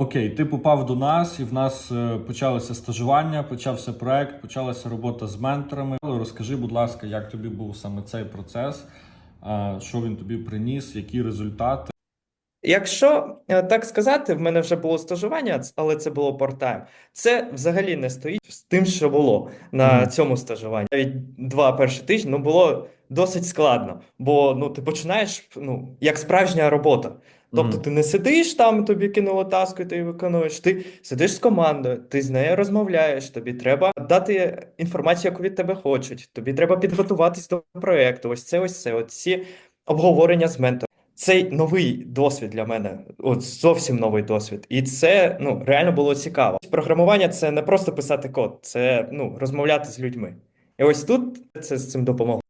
Окей, ти попав до нас, і в нас е, почалося стажування, почався проект, почалася робота з менторами. Розкажи, будь ласка, як тобі був саме цей процес, е, що він тобі приніс, які результати. Якщо е, так сказати, в мене вже було стажування, але це було part-time. Це взагалі не стоїть з тим, що було на цьому стажуванні. Навіть два перші тижні ну, було досить складно, бо ну, ти починаєш ну, як справжня робота. Тобто ти не сидиш там, тобі кинули таску, і ти виконуєш. Ти сидиш з командою, ти з нею розмовляєш. Тобі треба дати інформацію, яку від тебе хочуть. Тобі треба підготуватись до проєкту. Ось це, ось це. От ці обговорення з ментором. Цей новий досвід для мене, от зовсім новий досвід, і це ну реально було цікаво. Програмування це не просто писати код, це ну розмовляти з людьми. І ось тут це з цим допомогло.